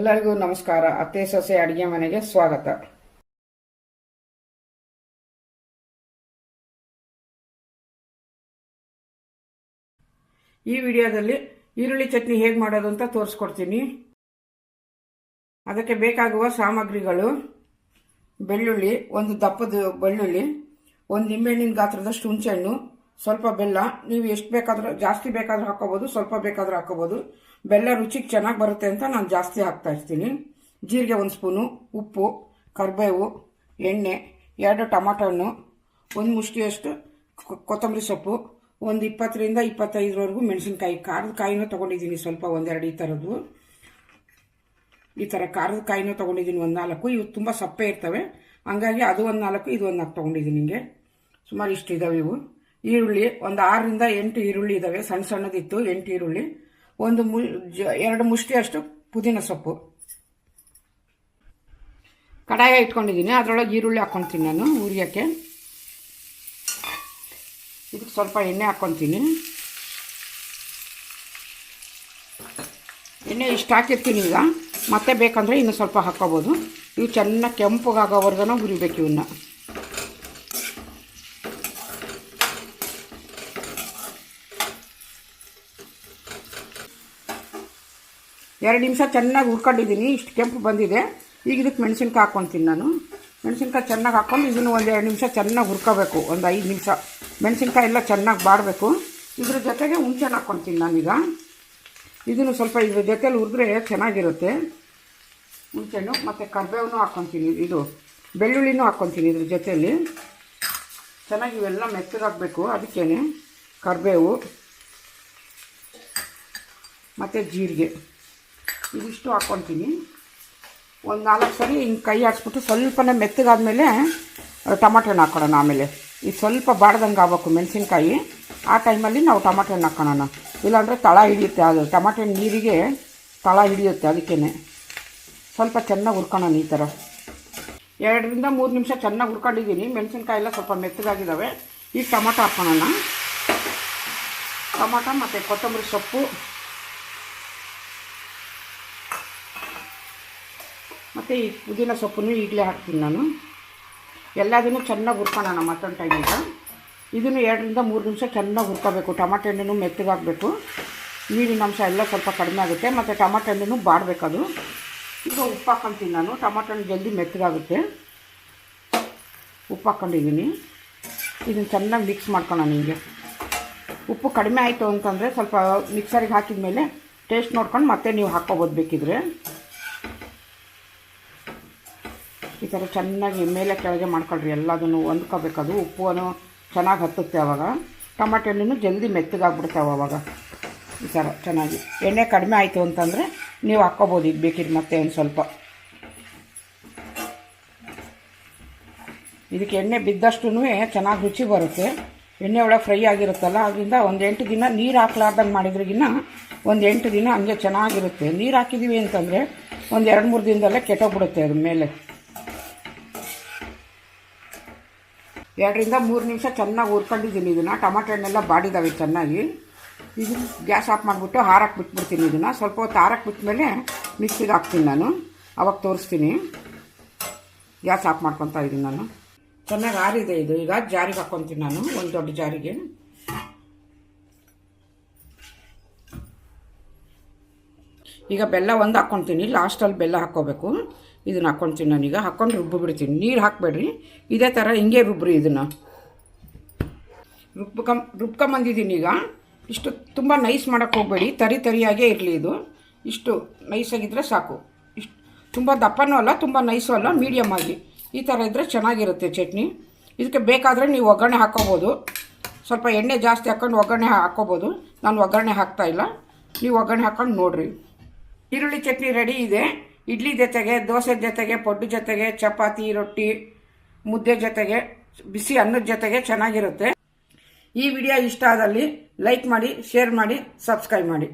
ಎಲ್ಲರಿಗೂ ನಮಸ್ಕಾರ. ಅತ್ತೆ ಸೊಸೆ ಅಡಿಗೆ ಮನೆಗೆ ಸ್ವಾಗತ. ಈ ವಿಡಿಯೋದಲ್ಲಿ ಈರುಳ್ಳಿ ಚಟ್ನಿ ಹೇಗೆ ಮಾಡೋದು ಅಂತ ತೋರಿಸ್ಕೊಡ್ತೀನಿ. ಅದಕ್ಕೆ ಬೇಕಾಗುವ ಸಾಮಗ್ರಿಗಳು, ಬೆಳ್ಳುಳ್ಳಿ, ಒಂದು ದಪ್ಪದ ಬೆಳ್ಳುಳ್ಳಿ, ಒಂದು ನಿಂಬೆಹಣ್ಣಿನ ಗಾತ್ರದಷ್ಟು ಹುಣಸೆಹಣ್ಣು, ಸ್ವಲ್ಪ ಬೆಲ್ಲ. ನೀವು ಎಷ್ಟು ಬೇಕಾದರೂ, ಜಾಸ್ತಿ ಬೇಕಾದರೂ ಹಾಕೋಬೋದು ಸ್ವಲ್ಪ ಬೇಕಾದರೂ ಹಾಕೋಬೋದು ಬೆಲ್ಲ ರುಚಿಗೆ ಚೆನ್ನಾಗಿ ಬರುತ್ತೆ ಅಂತ ನಾನು ಜಾಸ್ತಿ ಹಾಕ್ತಾ ಇರ್ತೀನಿ. ಜೀರಿಗೆ ಒಂದು ಸ್ಪೂನು, ಉಪ್ಪು, ಕರಿಬೇವು, ಎಣ್ಣೆ, ಎರಡು ಟೊಮಾಟೊ ಹಣ್ಣು, ಒಂದು ಮುಷ್ಟಿಯಷ್ಟು ಕೊತ್ತಂಬರಿ ಸೊಪ್ಪು, ಒಂದು ಇಪ್ಪತ್ತರಿಂದ ಇಪ್ಪತ್ತೈದರವರೆಗೂ ಮೆಣಸಿನ್ಕಾಯಿ, ಖಾರದ ಕಾಯಿನೂ ತೊಗೊಂಡಿದ್ದೀನಿ ಸ್ವಲ್ಪ ಒಂದೆರಡು ಈ ಥರದ್ದು ಈ ಥರ ಖಾರದ ಕಾಯಿನೂ ತೊಗೊಂಡಿದ್ದೀನಿ ಒಂದು ನಾಲ್ಕು. ಇವು ತುಂಬ ಸಪ್ಪೆ ಇರ್ತವೆ. ಹಂಗಾಗಿ ಅದು ಒಂದು ನಾಲ್ಕು, ಇದು ಒಂದು ನಾಲ್ಕು ತೊಗೊಂಡಿದ್ದೀನಿ ಹಿಂಗೆ ಸುಮಾರು ಇಷ್ಟು ಇದಾವೆ ಇವು. ಈರುಳ್ಳಿ, ಒಂದು ಆರರಿಂದ ಎಂಟು ಈರುಳ್ಳಿ ಇದ್ದಾವೆ ಸಣ್ಣ ಸಣ್ಣದಿತ್ತು, ಎಂಟು ಈರುಳ್ಳಿ. ಒಂದು ಮು ಎರಡು ಮುಷ್ಟಿಯಷ್ಟು ಪುದೀನ ಸೊಪ್ಪು. ಕಡಾಯ ಇಟ್ಕೊಂಡಿದ್ದೀನಿ. ಅದರೊಳಗೆ ಈರುಳ್ಳಿ ಹಾಕ್ಕೊತೀನಿ ನಾನು ಉರಿಯೋಕ್ಕೆ ಇದಕ್ಕೆ ಸ್ವಲ್ಪ ಎಣ್ಣೆ ಹಾಕ್ಕೊತೀನಿ ಎಣ್ಣೆ ಇಷ್ಟು ಹಾಕಿರ್ತೀನಿ ಈಗ. ಮತ್ತೆ ಬೇಕಂದರೆ ಇನ್ನು ಸ್ವಲ್ಪ ಹಾಕ್ಕೋಬೋದು. ಇವು ಚೆನ್ನಾಗಿ ಕೆಂಪಗಾಗೋವರೆಗೂ ಹುರಿಬೇಕು ಇವನ್ನ ಎರಡು ನಿಮಿಷ ಚೆನ್ನಾಗಿ ಹುರ್ಕೊಂಡಿದ್ದೀನಿ. ಇಷ್ಟು ಕೆಂಪು ಬಂದಿದೆ. ಈಗ ಇದಕ್ಕೆ ಮೆಣಸಿನ್ಕಾಯಿ ಹಾಕ್ಕೊತೀನಿ ನಾನು. ಮೆಣಸಿನ್ಕಾಯಿ ಚೆನ್ನಾಗಿ ಹಾಕ್ಕೊಂಡು ಇದನ್ನು ಒಂದು ಎರಡು ನಿಮಿಷ ಚೆನ್ನಾಗಿ ಹುರ್ಕೋಬೇಕು. ಒಂದು ಐದು ನಿಮಿಷ. ಮೆಣಸಿನ್ಕಾಯಿ ಎಲ್ಲ ಚೆನ್ನಾಗಿ ಬಾಡಬೇಕು. ಇದ್ರ ಜೊತೆಗೆ ಹುಣ್ಸೆಹಣ್ಣು ಹಾಕ್ಕೊತೀನಿ ನಾನೀಗ. ಇದನ್ನು ಸ್ವಲ್ಪ ಇದ್ರ ಜೊತೆಲಿ ಹುರಿದ್ರೆ ಚೆನ್ನಾಗಿರುತ್ತೆ. ಹುಣ್ಸೆಹಣ್ಣು ಮತ್ತು ಕರ್ಬೇವನು ಹಾಕ್ಕೊತೀನಿ ಇದು ಬೆಳ್ಳುಳ್ಳಿನೂ ಹಾಕ್ಕೊತೀನಿ ಇದ್ರ ಜೊತೆಯಲ್ಲಿ ಚೆನ್ನಾಗಿ ಇವೆಲ್ಲ ಮೆತ್ತಗಾಗಬೇಕು. ಅದಕ್ಕೇ ಕರಿಬೇವು ಮತ್ತು ಜೀರಿಗೆ. ಇದಿಷ್ಟು ಹಾಕ್ಕೊತೀನಿ. ಒಂದು ನಾಲ್ಕು ಸರಿ ಹಿಂಗೆ ಕೈ ಹಾಕ್ಸ್ಬಿಟ್ಟು ಸ್ವಲ್ಪನೇ ಮೆತ್ತಗಾದ್ಮೇಲೆ ಟಮಾಟೊ ಹಣ್ಣು ಹಾಕ್ಕೊಳ್ಳೋಣ ಆಮೇಲೆ. ಇದು ಸ್ವಲ್ಪ ಬಾಡ್ದಂಗೆ ಆಗ್ಬೇಕು ಮೆಣಸಿನ್ಕಾಯಿ. ಆ ಟೈಮಲ್ಲಿ ನಾವು ಟಮಾಟೊ ಹಣ್ಣು ಹಾಕ್ಕೊಳ್ಳೋಣ ಇಲ್ಲಾಂದರೆ ತಳ ಹಿಡಿಯುತ್ತೆ. ಅದು ಟಮಾಟೊ ನೀರಿಗೆ ತಳ ಹಿಡಿಯುತ್ತೆ ಅದಕ್ಕೇ ಸ್ವಲ್ಪ ಚೆನ್ನಾಗಿ ಹುರ್ಕೊಳ್ಳೋಣ ಈ ಥರ ಎರಡರಿಂದ ಮೂರು ನಿಮಿಷ ಚೆನ್ನಾಗಿ ಹುರ್ಕೊಂಡಿದ್ದೀನಿ ಮೆಣಸಿನ್ಕಾಯಿ ಎಲ್ಲ ಸ್ವಲ್ಪ ಮೆತ್ತಗಾಗಿದ್ದಾವೆ ಈಗ ಟೊಮಾಟೊ ಹಾಕೋಣ ಟೊಮಾಟೊ ಮತ್ತು ಕೊತ್ತಂಬರಿ ಸೊಪ್ಪು. ಮತ್ತು ಈ ಪುದೀನ ಸೊಪ್ಪನ್ನು ಈಗಲೇ ಹಾಕ್ತೀನಿ ನಾನು. ಎಲ್ಲದನ್ನು ಚೆನ್ನಾಗಿ ಹುರ್ಕೊಳ್ಳೋಣ ಮಟನ್ ಟೈಮಿಗೆ ಇದನ್ನು ಎರಡರಿಂದ ಮೂರು ನಿಮಿಷ ಚೆನ್ನಾಗಿ ಹುರ್ಕೋಬೇಕು. ಟಮಾಟೊ ಹಣ್ಣು ಮೆತ್ತಗಾಗಬೇಕು ನೀರಿನ ಅಂಶ ಎಲ್ಲ ಸ್ವಲ್ಪ ಕಡಿಮೆ ಆಗುತ್ತೆ. ಮತ್ತು ಟೊಮಾಟೆ ಹಣ್ಣು ಬಾಡಬೇಕದು ಈಗ ಉಪ್ಪು ಹಾಕ್ಕೊತೀನಿ ನಾನು. ಟಮಾಟೊ ಹಣ್ಣು ಜಲ್ದಿ ಮೆತ್ತಗಾಗುತ್ತೆ ಉಪ್ಪು ಹಾಕ್ಕೊಂಡಿದ್ದೀನಿ ಇದನ್ನು ಚೆನ್ನಾಗಿ ಮಿಕ್ಸ್ ಮಾಡ್ಕೊಳ್ಳೋಣ ನಿಮಗೆ. ಉಪ್ಪು ಕಡಿಮೆ ಆಯಿತು ಅಂತಂದರೆ ಸ್ವಲ್ಪ ಮಿಕ್ಸರಿಗೆ ಹಾಕಿದ ಮೇಲೆ ಟೇಸ್ಟ್ ನೋಡ್ಕೊಂಡು ಮತ್ತೆ ನೀವು ಹಾಕ್ಕೊಬೋದು ಬೇಕಿದ್ರೆ. ಈ ಥರ ಚೆನ್ನಾಗಿ ಮೇಲೆ ಕೆಳಗೆ ಮಾಡ್ಕೊಳ್ರಿ, ಎಲ್ಲದನ್ನು ಹೊಂದ್ಕೋಬೇಕದು ಉಪ್ಪು ಚೆನ್ನಾಗಿ ಹತ್ತುತ್ತೆ ಅವಾಗ. ಟಮಾಟೊ ಹಣ್ಣು ಜಲ್ದಿ ಮೆತ್ತಗಾಗ್ಬಿಡ್ತಾವೆ ಅವಾಗ. ಈ ಥರ ಚೆನ್ನಾಗಿ. ಎಣ್ಣೆ ಕಡಿಮೆ ಆಯಿತು ಅಂತಂದರೆ ನೀವು ಹಾಕ್ಕೋಬೋದು. ಈಗ ಬೇಕಿದ್ರೆ ಮತ್ತೆ ಒಂದು ಸ್ವಲ್ಪ. ಇದಕ್ಕೆ ಎಣ್ಣೆ ಬಿದ್ದಷ್ಟು ಚೆನ್ನಾಗಿ ರುಚಿ ಬರುತ್ತೆ. ಎಣ್ಣೆ ಒಳಗೆ ಫ್ರೈ ಆಗಿರುತ್ತಲ್ಲ ಅದರಿಂದ ಒಂದು ಎಂಟು ದಿನ ನೀರು ಹಾಕ್ಲಾರ್ದಂಗೆ ಮಾಡಿದ್ರಿಗಿನ್ನ ಒಂದು ಎಂಟು ದಿನ ಹಂಗೆ ಚೆನ್ನಾಗಿರುತ್ತೆ. ನೀರು ಹಾಕಿದ್ದೀವಿ ಅಂತಂದರೆ ಒಂದು ಎರಡು ಮೂರು ದಿನದಲ್ಲೇ ಕೆಟ್ಟೋಗ್ಬಿಡುತ್ತೆ ಅದ್ರ ಮೇಲೆ. ಎರಡರಿಂದ ಮೂರು ನಿಮಿಷ ಚೆನ್ನಾಗಿ ಹುರ್ಕೊಂಡಿದ್ದೀನಿ ಇದನ್ನು. ಟೊಮಾಟೊ ಹಣ್ಣೆಲ್ಲ ಬಾಡಿದಾವೆ ಚೆನ್ನಾಗಿ. ಇದು ಗ್ಯಾಸ್ ಆಫ್ ಮಾಡಿಬಿಟ್ಟು ಹಾರಕ್ಕೆ ಬಿಟ್ಬಿಡ್ತೀನಿ ಇದನ್ನು. ಸ್ವಲ್ಪ ಹೊತ್ತು ಹಾರಕ್ಕೆ ಬಿಟ್ಮೇಲೆ ಮಿಕ್ಸಿಗೆ ಹಾಕ್ತೀನಿ ನಾನು. ಅವಾಗ ತೋರಿಸ್ತೀನಿ. ಗ್ಯಾಸ್ ಆಫ್ ಮಾಡ್ಕೊತಾ ಇದ್ದೀನಿ ನಾನು. ಚೆನ್ನಾಗಿ ಆರಿದೆ ಇದು. ಈಗ ಜಾರಿಗೆ ಹಾಕ್ಕೊತೀನಿ ನಾನು. ಒಂದು ದೊಡ್ಡ ಜಾರಿಗೆ. ಈಗ ಬೆಲ್ಲ ಒಂದು ಹಾಕ್ಕೊತೀನಿ ಲಾಸ್ಟಲ್ಲಿ ಬೆಲ್ಲ ಹಾಕ್ಕೋಬೇಕು ಇದನ್ನು ಹಾಕ್ಕೊತೀನಿ ನಾನೀಗ ಹಾಕ್ಕೊಂಡು ರುಬ್ಬಿಬಿಡ್ತೀನಿ. ನೀರು ಹಾಕಬೇಡ್ರಿ. ಇದೇ ಥರ ಹಿಂಗೆ ರುಬ್ಬ್ರಿ ಇದನ್ನು. ರುಬ್ಕಂ ರುಬ್ಕೊಂಬಂದಿದ್ದೀನಿ ಈಗ. ಇಷ್ಟು ತುಂಬ ನೈಸ್ ಮಾಡೋಕ್ಕೆ ಹೋಗಬೇಡಿ. ತರಿ ತರಿಯಾಗೇ ಇರಲಿ ಇದು. ಇಷ್ಟು ನೈಸಾಗಿದ್ದರೆ ಸಾಕು. ಇಷ್ಟು ತುಂಬ ದಪ್ಪನೂ ಅಲ್ಲ, ತುಂಬ ನೈಸೂ ಅಲ್ಲ ಮೀಡಿಯಮ್ ಆಗಿ. ಈ ಥರ ಇದ್ದರೆ ಚೆನ್ನಾಗಿರುತ್ತೆ ಚಟ್ನಿ. ಇದಕ್ಕೆ ಬೇಕಾದರೆ ನೀವು ಒಗ್ಗರಣೆ ಹಾಕ್ಕೋಬೋದು ಸ್ವಲ್ಪ ಎಣ್ಣೆ ಜಾಸ್ತಿ ಹಾಕ್ಕೊಂಡು ಒಗ್ಗರಣೆ ಹಾಕ್ಕೋಬೋದು ನಾನು ಒಗ್ಗರಣೆ ಹಾಕ್ತಾಯಿಲ್ಲ ನೀವು ಒಗ್ಗರಣೆ ಹಾಕ್ಕೊಂಡು ನೋಡಿರಿ. ಈರುಳ್ಳಿ ಚಟ್ನಿ ರೆಡಿ ಇದೆ. ಇಡ್ಲಿ ಜೊತೆಗೆ, ದೋಸೆ ಜೊತೆಗೆ, ಪಡ್ಡು ಜೊತೆಗೆ, ಚಪಾತಿ, ರೊಟ್ಟಿ, ಮುದ್ದೆ ಜೊತೆಗೆ, ಬಿಸಿ ಅನ್ನದ ಜೊತೆಗೆ ಚೆನ್ನಾಗಿರುತ್ತೆ. ಈ ವಿಡಿಯೋ ಇಷ್ಟ ಆದಲ್ಲಿ ಲೈಕ್ ಮಾಡಿ ಶೇರ್ ಮಾಡಿ ಸಬ್ಸ್ಕ್ರೈಬ್ ಮಾಡಿ.